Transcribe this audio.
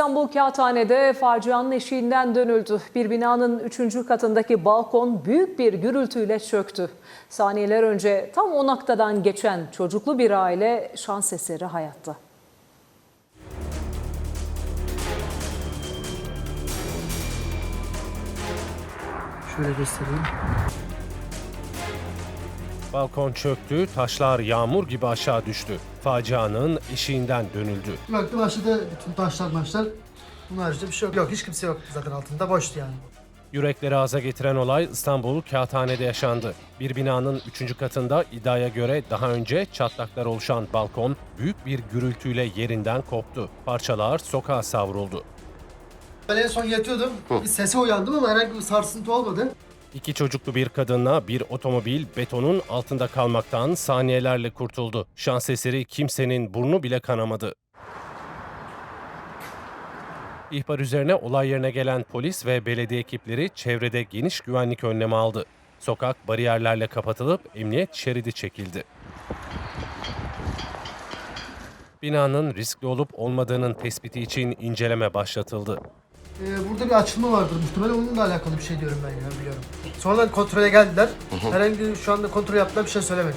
İstanbul Kağıthane'de facianın eşiğinden dönüldü. Bir binanın üçüncü katındaki balkon büyük bir gürültüyle çöktü. Saniyeler önce tam o noktadan geçen çocuklu bir aile şans eseri hayatta. Şöyle göstereyim. Balkon çöktü, taşlar yağmur gibi aşağı düştü. Facianın eşiğinden dönüldü. Baktım aşağıda bütün taşlar maçlar. Bunun haricinde bir şey yok. Yok hiç kimse yok zaten altında. Boştu yani. Yürekleri ağza getiren olay İstanbul Kağıthane'de yaşandı. Bir binanın üçüncü katında iddiaya göre daha önce çatlaklar oluşan balkon büyük bir gürültüyle yerinden koptu. Parçalar sokağa savruldu. Ben en son yatıyordum. Bir sese uyandım ama herhangi bir sarsıntı olmadı. İki çocuklu bir kadınla bir otomobil betonun altında kalmaktan saniyelerle kurtuldu. Şans eseri kimsenin burnu bile kanamadı. İhbar üzerine olay yerine gelen polis ve belediye ekipleri çevrede geniş güvenlik önlemi aldı. Sokak bariyerlerle kapatılıp emniyet şeridi çekildi. Binanın riskli olup olmadığının tespiti için inceleme başlatıldı. Ee, burada bir açılma vardır muhtemelen onunla alakalı bir şey diyorum ben ya biliyorum. Sonradan kontrole geldiler. Herhangi şu anda kontrol yaptılar bir şey söylemedi.